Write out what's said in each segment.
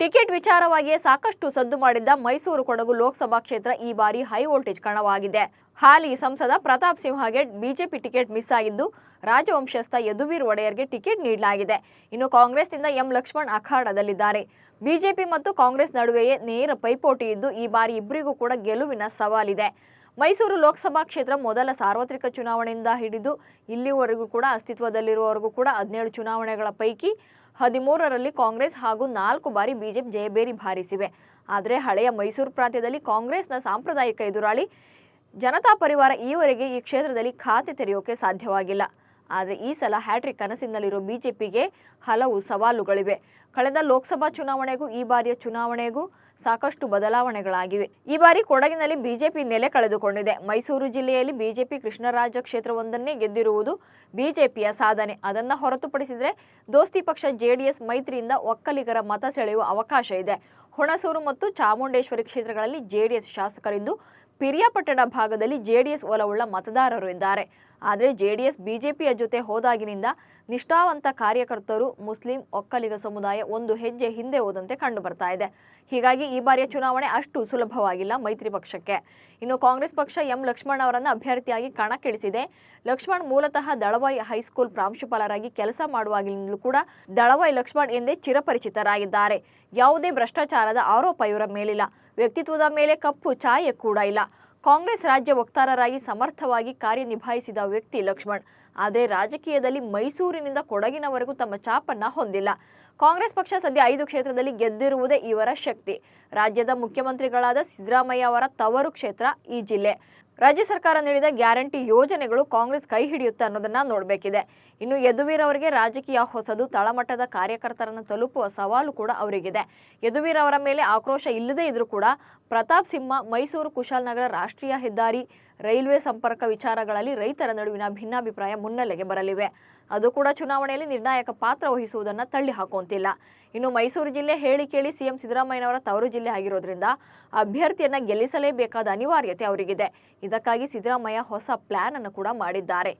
Ticket ವಿಚಾರವಾಗಿಯೇ ಸಾಕಷ್ಟು ಸದ್ದು ಮಾಡಿದ್ದ ಮೈಸೂರು ಕೊಡಗು ಲೋಕಸಭಾ ಕ್ಷೇತ್ರ ಈ ಬಾರಿ ಹೈ ವೋಲ್ಟೇಜ್ ಕಣವಾಗಿದೆ ಹಾಲಿ ಸಂಸದ ಪ್ರತಾಪ್ ಸಿಂಹಗೆ ಬಿಜೆಪಿ ಟಿಕೆಟ್ ಮಿಸ್ ಆಗಿದ್ದು, ರಾಜವಂಶಸ್ಥ ಯದುವೀರ್ ಒಡೆಯರ್ಗೆ ಟಿಕೆಟ್ ನೀಡಲಾಗಿದೆ. ಇನ್ನು ಕಾಂಗ್ರೆಸ್ನಿಂದ ಎಂ ಲಕ್ಷ್ಮಣ್ ಅಖಾಡದಲ್ಲಿದ್ದಾರೆ. ಬಿಜೆಪಿ ಮತ್ತು ಕಾಂಗ್ರೆಸ್ ನಡುವೆಯೇ ನೇರ ಪೈಪೋಟಿ ಇದ್ದು, ಈ ಬಾರಿ ಇಬ್ಬರಿಗೂ ಕೂಡ ಗೆಲುವಿನ ಸವಾಲಿದೆ. ಮೈಸೂರು ಲೋಕಸಭಾ ಕ್ಷೇತ್ರ ಮೊದಲ ಸಾರ್ವತ್ರಿಕ ಚುನಾವಣೆಯಿಂದ ಹಿಡಿದು ಇಲ್ಲಿವರೆಗೂ ಕೂಡ ಅಸ್ತಿತ್ವದಲ್ಲಿರುವವರೆಗೂ ಕೂಡ ಹದಿನೇಳು ಚುನಾವಣೆಗಳ ಪೈಕಿ ಹದಿಮೂರರಲ್ಲಿ ಕಾಂಗ್ರೆಸ್ ಹಾಗೂ ನಾಲ್ಕು ಬಾರಿ ಬಿಜೆಪಿ ಜಯಬೇರಿ ಬಾರಿಸಿವೆ. ಆದರೆ ಹಳೆಯ ಮೈಸೂರು ಪ್ರಾಂತ್ಯದಲ್ಲಿ ಕಾಂಗ್ರೆಸ್ನ ಸಾಂಪ್ರದಾಯಿಕ ಎದುರಾಳಿ ಜನತಾ ಪರಿವಾರ ಈವರೆಗೆ ಈ ಕ್ಷೇತ್ರದಲ್ಲಿ ಖಾತೆ ತೆರೆಯೋಕೆ ಸಾಧ್ಯವಾಗಿಲ್ಲ. ಆದರೆ ಈ ಸಲ ಹ್ಯಾಟ್ರಿಕ್ ಕನಸಿನಲ್ಲಿರೋ ಬಿಜೆಪಿಗೆ ಹಲವು ಸವಾಲುಗಳಿವೆ. ಕಳೆದ ಲೋಕಸಭಾ ಚುನಾವಣೆಗೂ ಈ ಬಾರಿಯ ಚುನಾವಣೆಗೂ ಸಾಕಷ್ಟು ಬದಲಾವಣೆಗಳಾಗಿವೆ. ಈ ಬಾರಿ ಕೊಡಗಿನಲ್ಲಿ ಬಿಜೆಪಿ ನೆಲೆ ಕಳೆದುಕೊಂಡಿದೆ. ಮೈಸೂರು ಜಿಲ್ಲೆಯಲ್ಲಿ ಬಿಜೆಪಿ ಕೃಷ್ಣರಾಜ ಕ್ಷೇತ್ರವೊಂದನ್ನೇ ಗೆದ್ದಿರುವುದು ಬಿಜೆಪಿಯ ಸಾಧನೆ. ಅದನ್ನು ಹೊರತುಪಡಿಸಿದರೆ ದೋಸ್ತಿ ಪಕ್ಷ ಜೆಡಿಎಸ್ ಮೈತ್ರಿಯಿಂದ ಒಕ್ಕಲಿಗರ ಮತ ಸೆಳೆಯುವ ಅವಕಾಶ ಇದೆ. ಹುಣಸೂರು ಮತ್ತು ಚಾಮುಂಡೇಶ್ವರಿ ಕ್ಷೇತ್ರಗಳಲ್ಲಿ ಜೆಡಿಎಸ್ ಶಾಸಕರಿದ್ದು, ಪಿರಿಯಾಪಟ್ಟಣ ಭಾಗದಲ್ಲಿ ಜೆಡಿಎಸ್ ಒಲವುಳ್ಳ ಮತದಾರರು ಇದ್ದಾರೆ. ಆದರೆ ಜೆ ಡಿ ಎಸ್ ಬಿಜೆಪಿಯ ಜೊತೆ ಹೋದಾಗಿನಿಂದ ನಿಷ್ಠಾವಂತ ಕಾರ್ಯಕರ್ತರು, ಮುಸ್ಲಿಂ ಒಕ್ಕಲಿಗ ಸಮುದಾಯ ಒಂದು ಹೆಜ್ಜೆ ಹಿಂದೆ ಹೋದಂತೆ ಕಂಡು ಬರ್ತಾ ಇದೆ. ಹೀಗಾಗಿ ಈ ಬಾರಿಯ ಚುನಾವಣೆ ಅಷ್ಟು ಸುಲಭವಾಗಿಲ್ಲ ಮೈತ್ರಿ ಪಕ್ಷಕ್ಕೆ. ಇನ್ನು ಕಾಂಗ್ರೆಸ್ ಪಕ್ಷ ಎಂ ಲಕ್ಷ್ಮಣ್ ಅವರನ್ನು ಅಭ್ಯರ್ಥಿಯಾಗಿ ಕಣಕ್ಕಿಳಿಸಿದೆ. ಲಕ್ಷ್ಮಣ್ ಮೂಲತಃ ದಳವಾಯಿ ಹೈಸ್ಕೂಲ್ ಪ್ರಾಂಶುಪಾಲರಾಗಿ ಕೆಲಸ ಮಾಡುವಾಗಿನಿಂದಲೂ ಕೂಡ ದಳವಾಯಿ ಲಕ್ಷ್ಮಣ್ ಎಂದೇ ಚಿರಪರಿಚಿತರಾಗಿದ್ದಾರೆ. ಯಾವುದೇ ಭ್ರಷ್ಟಾಚಾರದ ಆರೋಪ ಇವರ ಮೇಲಿಲ್ಲ. ವ್ಯಕ್ತಿತ್ವದ ಮೇಲೆ ಕಪ್ಪು ಛಾಯೆ ಕೂಡ ಇಲ್ಲ. ಕಾಂಗ್ರೆಸ್ ರಾಜ್ಯ ವಕ್ತಾರರಾಗಿ ಸಮರ್ಥವಾಗಿ ಕಾರ್ಯನಿಭಾಯಿಸಿದ ವ್ಯಕ್ತಿ ಲಕ್ಷ್ಮಣ್. ಆದರೆ ರಾಜಕೀಯದಲ್ಲಿ ಮೈಸೂರಿನಿಂದ ಕೊಡಗಿನವರೆಗೂ ತಮ್ಮ ಚಾಪನ್ನ ಹೊಂದಿಲ್ಲ. ಕಾಂಗ್ರೆಸ್ ಪಕ್ಷ ಸದ್ಯ ಐದು ಕ್ಷೇತ್ರದಲ್ಲಿ ಗೆದ್ದಿರುವುದೇ ಇವರ ಶಕ್ತಿ. ರಾಜ್ಯದ ಮುಖ್ಯಮಂತ್ರಿಗಳಾದ ಸಿದ್ದರಾಮಯ್ಯ ಅವರ ತವರು ಕ್ಷೇತ್ರ ಈ ಜಿಲ್ಲೆ. ರಾಜ್ಯ ಸರ್ಕಾರ ನೀಡಿದ ಗ್ಯಾರಂಟಿ ಯೋಜನೆಗಳು ಕಾಂಗ್ರೆಸ್ ಕೈ ಹಿಡಿಯುತ್ತೆ ಅನ್ನೋದನ್ನ ನೋಡಬೇಕಿದೆ. ಇನ್ನು ಯದುವೀರ್ ಅವರಿಗೆ ರಾಜಕೀಯ ಹೊಸದು, ತಳಮಟ್ಟದ ಕಾರ್ಯಕರ್ತರನ್ನು ತಲುಪುವ ಸವಾಲು ಕೂಡ ಅವರಿಗಿದೆ. ಯದುವೀರ್ ಅವರ ಮೇಲೆ ಆಕ್ರೋಶ ಇಲ್ಲದೇ ಇದ್ರೂ ಕೂಡ ಪ್ರತಾಪ್ ಸಿಂಹ ಮೈಸೂರು ಕುಶಾಲನಗರ ರಾಷ್ಟ್ರೀಯ ಹೆದ್ದಾರಿ ರೈಲ್ವೆ ಸಂಪರ್ಕ ವಿಚಾರಗಳಲ್ಲಿ ರೈತರ ನಡುವಿನ ಭಿನ್ನಾಭಿಪ್ರಾಯ ಮುನ್ನೆಲೆಗೆ ಬರಲಿವೆ. ಅದು ಕೂಡ ಚುನಾವಣೆಯಲ್ಲಿ ನಿರ್ಣಾಯಕ ಪಾತ್ರ ವಹಿಸುವುದನ್ನು ತಳ್ಳಿ ಹಾಕುವಂತಿಲ್ಲ. ಇನ್ನು ಮೈಸೂರು ಜಿಲ್ಲೆ ಹೇಳಿ ಕೇಳಿ ಸಿಎಂ ಸಿದ್ದರಾಮಯ್ಯನವರ ತವರು ಜಿಲ್ಲೆ ಆಗಿರೋದ್ರಿಂದ ಅಭ್ಯರ್ಥಿಯನ್ನ ಗೆಲ್ಲಿಸಲೇಬೇಕಾದ ಅನಿವಾರ್ಯತೆ ಅವರಿಗಿದೆ. ಇದಕ್ಕಾಗಿ ಸಿದ್ದರಾಮಯ್ಯ ಹೊಸ ಪ್ಲಾನ್ ಅನ್ನು ಕೂಡ ಮಾಡಿದ್ದಾರೆ.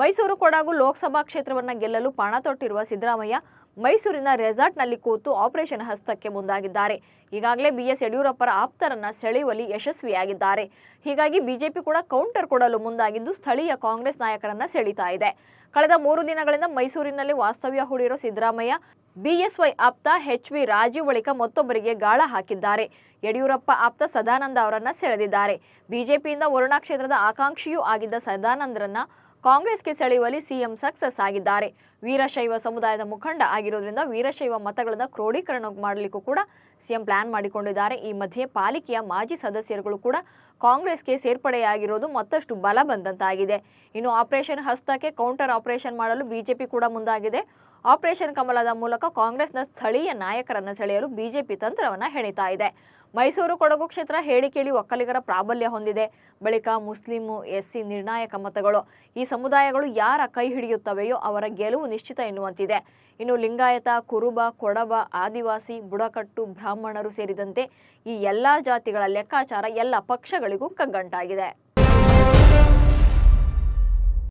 ಮೈಸೂರು ಕೊಡಗು ಲೋಕಸಭಾ ಕ್ಷೇತ್ರವನ್ನು ಗೆಲ್ಲಲು ಪಣ ತೊಟ್ಟಿರುವ ಸಿದ್ದರಾಮಯ್ಯ ಮೈಸೂರಿನ ರೆಸಾರ್ಟ್ನಲ್ಲಿ ಕೂತು ಆಪರೇಷನ್ ಹಸ್ತಕ್ಕೆ ಮುಂದಾಗಿದ್ದಾರೆ. ಈಗಾಗಲೇ ಬಿಎಸ್ ಯಡಿಯೂರಪ್ಪರ ಆಪ್ತರನ್ನ ಸೆಳೆಯುವಲ್ಲಿ ಯಶಸ್ವಿಯಾಗಿದ್ದಾರೆ. ಹೀಗಾಗಿ ಬಿಜೆಪಿ ಕೂಡ ಕೌಂಟರ್ ಕೊಡಲು ಮುಂದಾಗಿದ್ದು ಸ್ಥಳೀಯ ಕಾಂಗ್ರೆಸ್ ನಾಯಕರನ್ನ ಸೆಳೀತಾ ಇದೆ. ಕಳೆದ ಮೂರು ದಿನಗಳಿಂದ ಮೈಸೂರಿನಲ್ಲಿ ವಾಸ್ತವ್ಯ ಹೂಡಿರೋ ಸಿದ್ದರಾಮಯ್ಯ, ಬಿಎಸ್ವೈ ಆಪ್ತ ಎಚ್ ವಿ ರಾಜೀವ್ ಬಳಿಕ ಮತ್ತೊಬ್ಬರಿಗೆ ಗಾಳ ಹಾಕಿದ್ದಾರೆ. ಯಡಿಯೂರಪ್ಪ ಆಪ್ತ ಸದಾನಂದ ಅವರನ್ನ ಸೆಳೆದಿದ್ದಾರೆ. ಬಿಜೆಪಿಯಿಂದ ವರುಣಾ ಕ್ಷೇತ್ರದ ಆಕಾಂಕ್ಷಿಯೂ ಆಗಿದ್ದ ಸದಾನಂದರನ್ನ ಕಾಂಗ್ರೆಸ್ಗೆ ಸೆಳೆಯುವಲ್ಲಿ ಸಿಎಂ ಸಕ್ಸಸ್ ಆಗಿದ್ದಾರೆ. ವೀರಶೈವ ಸಮುದಾಯದ ಮುಖಂಡ ಆಗಿರೋದ್ರಿಂದ ವೀರಶೈವ ಮತಗಳನ್ನು ಕ್ರೋಢೀಕರಣ ಮಾಡಲಿಕ್ಕೂ ಕೂಡ ಸಿಎಂ ಪ್ಲಾನ್ ಮಾಡಿಕೊಂಡಿದ್ದಾರೆ. ಈ ಮಧ್ಯೆ ಪಾಲಿಕೆಯ ಮಾಜಿ ಸದಸ್ಯರುಗಳು ಕೂಡ ಕಾಂಗ್ರೆಸ್ಗೆ ಸೇರ್ಪಡೆಯಾಗಿರೋದು ಮತ್ತಷ್ಟು ಬಲ ಬಂದಂತಾಗಿದೆ. ಇನ್ನು ಆಪರೇಷನ್ ಹಸ್ತಕ್ಕೆ ಕೌಂಟರ್ ಆಪರೇಷನ್ ಮಾಡಲು ಬಿಜೆಪಿ ಕೂಡ ಮುಂದಾಗಿದೆ. ಆಪರೇಷನ್ ಕಮಲದ ಮೂಲಕ ಕಾಂಗ್ರೆಸ್ನ ಸ್ಥಳೀಯ ನಾಯಕರನ್ನು ಸೆಳೆಯಲು ಬಿಜೆಪಿ ತಂತ್ರವನ್ನು ಹೆಣಿತಾ ಇದೆ. ಮೈಸೂರು ಕೊಡಗು ಕ್ಷೇತ್ರ ಹೇಳಿ ಕೇಳಿ ಒಕ್ಕಲಿಗರ ಪ್ರಾಬಲ್ಯ ಹೊಂದಿದೆ. ಬಳಿಕ ಮುಸ್ಲಿಮು, ಎಸ್ಸಿ, ನಿರ್ಣಾಯಕ ಮತಗಳು, ಈ ಸಮುದಾಯಗಳು ಯಾರ ಕೈ ಹಿಡಿಯುತ್ತವೆಯೋ ಅವರ ಗೆಲುವು ನಿಶ್ಚಿತ ಎನ್ನುವಂತಿದೆ. ಇನ್ನು ಲಿಂಗಾಯತ, ಕುರುಬ ಕೊಡಬ ಆದಿವಾಸಿ, ಬುಡಕಟ್ಟು, ಬ್ರಾಹ್ಮಣರು ಸೇರಿದಂತೆ ಈ ಎಲ್ಲಾ ಜಾತಿಗಳ ಲೆಕ್ಕಾಚಾರ ಎಲ್ಲ ಪಕ್ಷಗಳಿಗೂ ಕಗ್ಗಂಟಾಗಿದೆ.